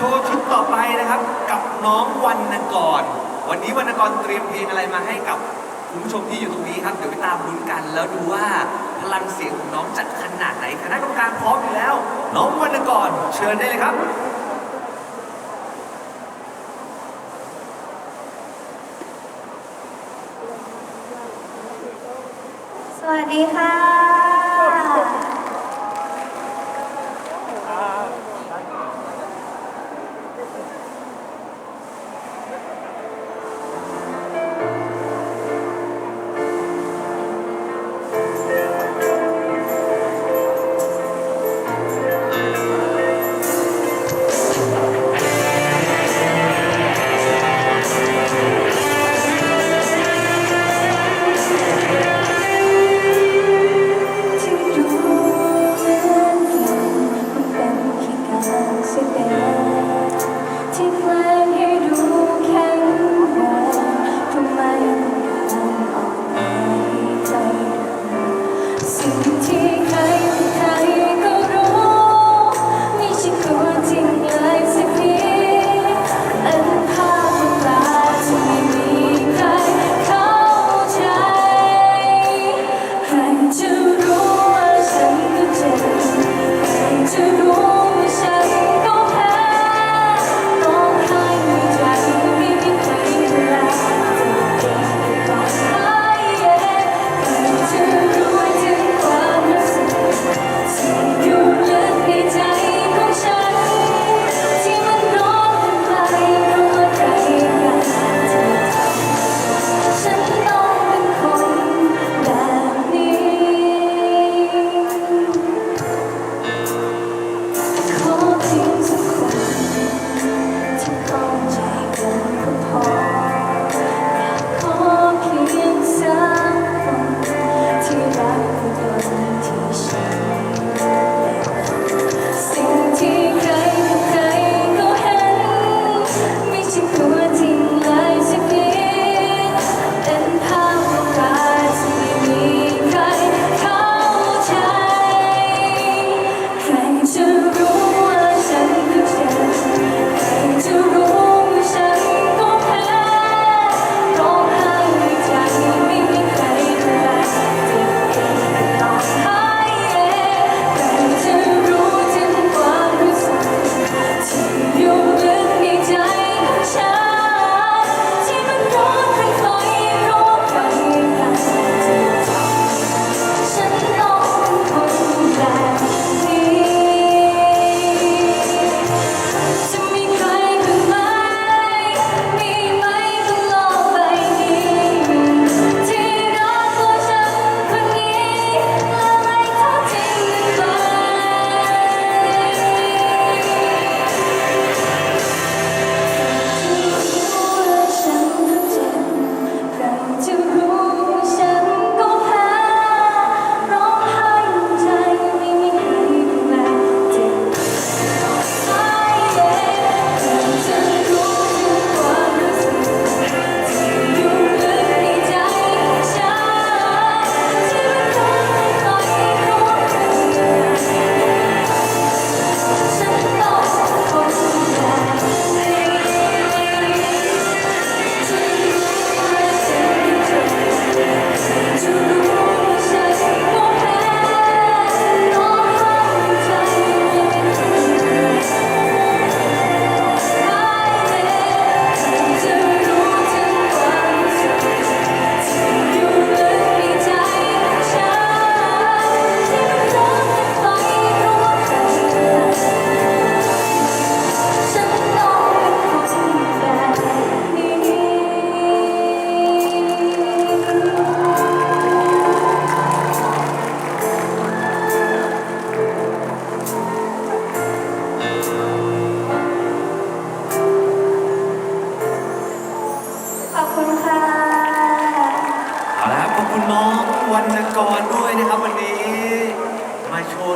โชว์ชุดต่อไปนะครับ กับน้องวรรณกร วันนี้วรรณกรเตรียมเพลงอะไรมาให้กับคุณผู้ชมที่อยู่ตรงนี้ครับ เดี๋ยวไปตามลุ้นกัน แล้วดูว่าพลังเสียงของน้องจะขนาดไหนคณะกรรมการพร้อมอยู่แล้ว น้องวรรณกรเชิญได้เลยครับสวัสดีค่ะ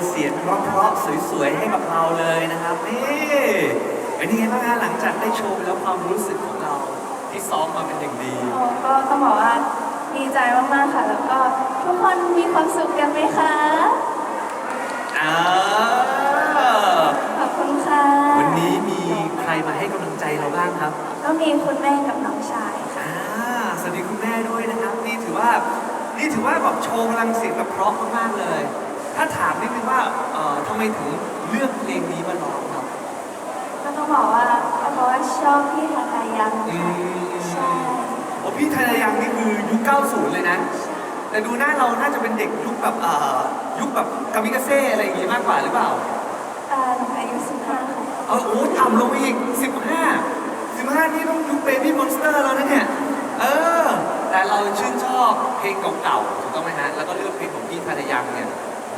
เสียงเพราะๆสวยๆให้กับเราเลยนะครับนี่เป็นยังไงบ้างฮะหลังจากได้ชมแล้วความรู้สึกของเราที่ซ้อมมาเป็นอย่างดี ก็ต้องบอกว่าดีใจมากๆค่ะ แล้วก็ทุกคนมีความสุขกันไหมคะขอบคุณค่ะ วันนี้มีใครมาให้กำลังใจเราบ้างครับ ก็มีคุณแม่กับน้องชายค่ะอ่าสวัสดีคุณแม่ด้วยนะครับ นี่ถือว่า นี่ถือว่าแบบโชว์พลังเสียงแบบเพราะมากๆเลย ถ้าถามนิดนึงว่าเอ่อทำไมถึงเลือกเพลงนี้มาร้องครับก็ต้องบอกว่าเพราะว่าชอบพี่ทาทายังอืค่ะมใช่โอ้พี่ไทยยังนี่คือยุค 90 เลยนะ แต่ดูหน้าเราน่าจะเป็นเด็กยุคแบบเอ่อยุคแบบกามิกาเซ่อะไรอย่างงี้มากกว่าหรือเปล่าอ่าหนูอายุสิบห้าค่ะเออโอ้ต่ำลงไปอีก 15 15 นี่ต้องยุคเบบี้มอนสเตอร์แล้วนะเนี่ย เออ แต่เราชื่นชอบเพลงเก่าๆ ถูกต้องไหมฮะ แล้วก็เลือกเพลงของพี่ธนยังเนี่ย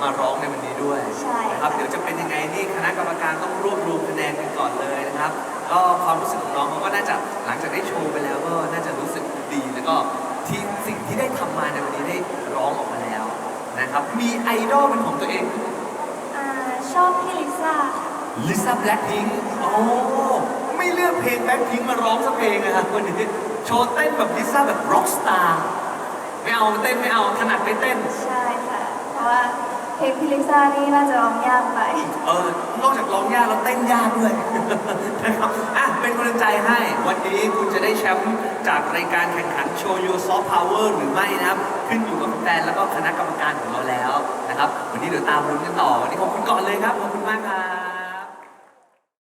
มาร้องในวันนี้ด้วยใช่นะครับเดี๋ยวจะเป็นยังไงนี่คณะกรรมการต้องรวบรวมคะแนนกันก่อนเลยนะครับก็ความรู้สึกของน้องเขาก็น่าจะหลังจากได้โชว์ไปแล้วก็น่าจะรู้สึกดี แล้วก็ที่สิ่งที่ได้ทำมาในวันนี้ได้ร้องออกมาแล้วนะครับมีไอดอลเป็นของตัวเอง อ่าชอบพี่ลิซ่าค่ะ ลิซ่าแบล็คพิงค์โอ้ไม่เลือกเพลงแบล็คพิงค์มาร้องสักเพลงนะครับวันนี้โชว์เต้นแบบลิซ่าแบบร็อกสตาร์ไม่เอาเต้นไม่เอาถนัดไม่เต้น ใช่ค่ะ เพราะว่า เพลงพิลิซ่านี่น่าจะร้องยากไป เออนอกจากร้องยากแล้วเต้นยากด้วย นะครับอะเป็นกำลังใจให้ วันนี้คุณจะได้แชมป์จากรายการแข่งขันโชว์ยูซอฟต์พาวเวอร์หรือไม่นะครับ ขึ้นอยู่กับแฟนแล้วก็คณะกรรมการของเราแล้วนะครับ วันนี้เดี๋ยวตามลุ้นกันต่อ วันนี้ขอบคุณก่อนเลยครับ ขอบคุณมากครับ